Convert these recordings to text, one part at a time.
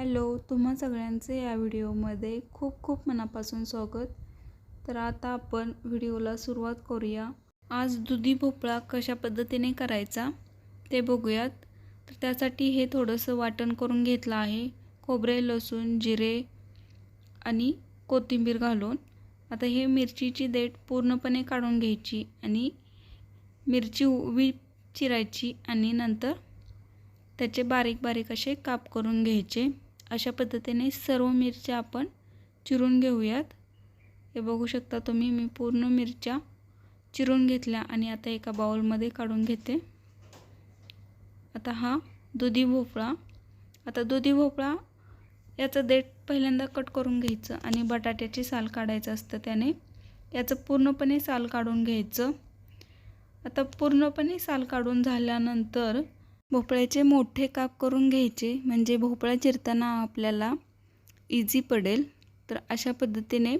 Hello तुम्हा सगळ्यांचे या व्हिडिओमध्ये खूप खूप मनापासून स्वागत. तर आता आपण व्हिडिओला सुरुवात करूया. आज दुधी भोपळा कशा पद्धतीने करायचा ते बघूयात. तर त्यासाठी हे थोडंसं वाटण करून घेतलं आहे. खोबरे लसूण जिरे आणि कोथिंबीर घालून. आता हे मिरचीची देठ पूर्णपणे काढून घ्यायची आणि मिरची उभी चिरायची आणि नंतर त्याचे बारीक बारीक असे काप करून घ्यायचे. अशा पद्धतीने सर्व मिरच्या आपण चिरून घेऊयात. हे बघू शकता तुम्ही मी पूर्ण मिरच्या चिरून घेतल्या आणि आता एका बाउलमध्ये काढून घेते. आता हा दुधी भोपळा. आता दुधी भोपळा याचं देठ पहिल्यांदा कट करून घ्यायचं आणि बटाट्याची साल काढायचं असतं त्याने. याचं पूर्णपणे साल काढून घ्यायचं. आता पूर्णपणे साल काढून झाल्यानंतर भोपळ्याचे मोठे काप करून घ्यायचे. म्हणजे भोपळा चिरताना आपल्याला इझी पडेल. तर अशा पद्धतीने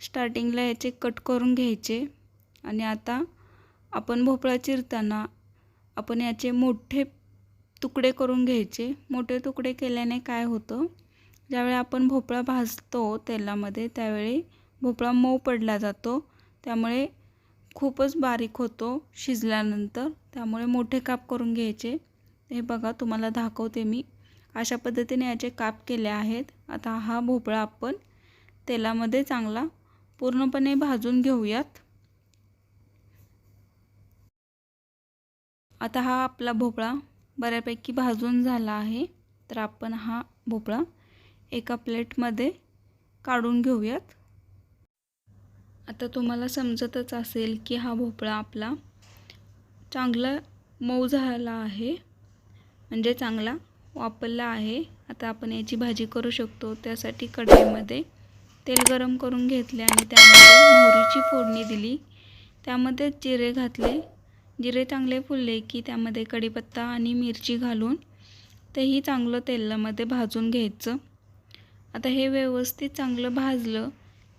स्टार्टिंगला याचे कट करून घ्यायचे. आणि आता आपण भोपळा चिरताना आपण याचे मोठे तुकडे करून घ्यायचे. मोठे तुकडे केल्याने काय होतं? ज्यावेळी आपण भोपळा भाजतो तेलामध्ये त्यावेळी भोपळा मऊ पडला जातो. त्यामुळे खूपच बारीक होतो शिजल्यानंतर. त्यामुळे मोठे काप करून घ्यायचे. हे बघा तुम्हाला दाखवते मी. अशा पद्धतीने याचे काप केले आहेत. आता हा भोपळा आपण तेलामध्ये चांगला पूर्णपणे भाजून घेऊयात. आता हा आपला भोपळा बऱ्यापैकी भाजून झाला आहे. तर आपण हा भोपळा एका प्लेटमध्ये काढून घेऊयात. आता तुम्हाला समजतच असेल की हा भोपळा आपला चांगला मऊ झाला आहे. म्हणजे चांगला वापरला आहे. आता आपण याची भाजी करू शकतो. त्यासाठी कढईमध्ये तेल गरम करून घेतले आणि त्यामध्ये मोहरीची फोडणी दिली. त्यामध्ये जिरे घातले. जिरे चांगले फुलले की त्यामध्ये कढीपत्ता आणि मिरची घालून तेही चांगलं तेलामध्ये भाजून घ्यायचं. आता हे व्यवस्थित चांगलं भाजलं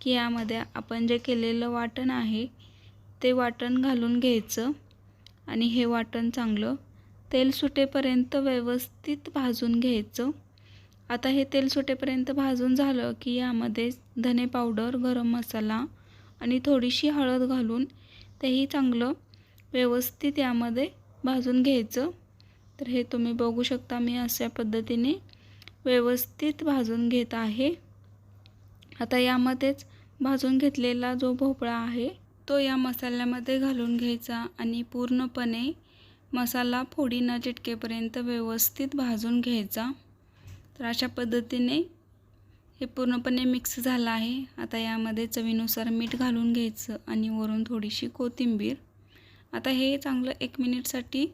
की यामध्ये आपण जे केलेलं वाटण आहे ते वाटण घालून घ्यायचं आणि हे वाटण चांगलं तेल सुटेपर्यंत व्यवस्थित भाजून घ्यायचं. आता हे तेल सुटेपर्यंत भाजून झालं की यामध्ये धने पावडर गरम मसाला आणि थोडीशी हळद घालून तेही चांगलं व्यवस्थित यामध्ये भाजून घ्यायचं. तर हे तुम्ही बघू शकता मी अशा पद्धतीने व्यवस्थित भाजून घेत आहे. आता यामध्येच भाजून घेतलेला जो भोपळा आहे तो या मसाल्यामध्ये घालून घ्यायचा आणि पूर्णपणे मसाला फोडी न चिटकेपर्यंत व्यवस्थित भाजून घ्यायचा. तर अशा पद्धतीने हे पूर्णपणे मिक्स झालं आहे. आता यामध्ये चवीनुसार मीठ घालून घ्यायचं आणि वरून थोडीशी कोथिंबीर. आता हे चांगलं एक मिनिटसाठी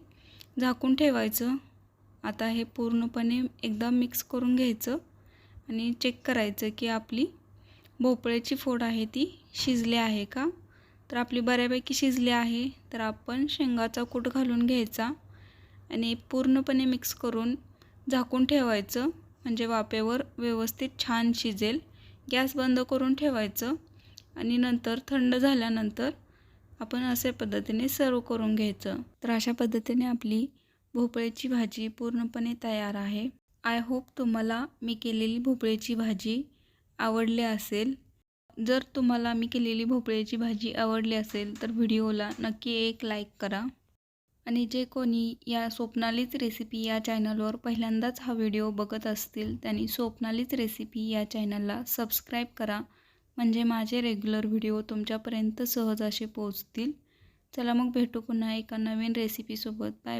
झाकून ठेवायचं. आता हे पूर्णपणे एकदा मिक्स करून घ्यायचं आणि चेक करायचं की आपली भोपळ्याची फोड आहे ती शिजली आहे का? तर आपली बऱ्यापैकी शिजली आहे. तर आपण शेंगाचा कूट घालून घ्यायचा आणि पूर्णपणे मिक्स करून झाकून ठेवायचं. म्हणजे वाफेवर व्यवस्थित छान शिजेल. गॅस बंद करून ठेवायचं आणि नंतर थंड झाल्यानंतर आपण अशा पद्धतीने सर्व करून घ्यायचं. तर अशा पद्धतीने आपली भोपळ्याची भाजी पूर्णपणे तयार आहे. आय होप तुम्हाला मी केलेली भोपळ्याची भाजी आवडली असेल. जर तुम्हाला मी केलेली भोपळ्याची भाजी आवडली असेल तर व्हिडिओला नक्की एक लाईक करा. आणि जे कोणी या स्वप्नालीच रेसिपी या चॅनलवर पहिल्यांदाच हा व्हिडिओ बघत असतील त्यांनी स्वप्नालीच रेसिपी या चॅनलला सबस्क्राईब करा. म्हणजे माझे रेग्युलर व्हिडिओ तुमच्यापर्यंत सहज असे पोहोचतील. चला मग भेटू पुन्हा एका नवीन रेसिपीसोबत बाय बाय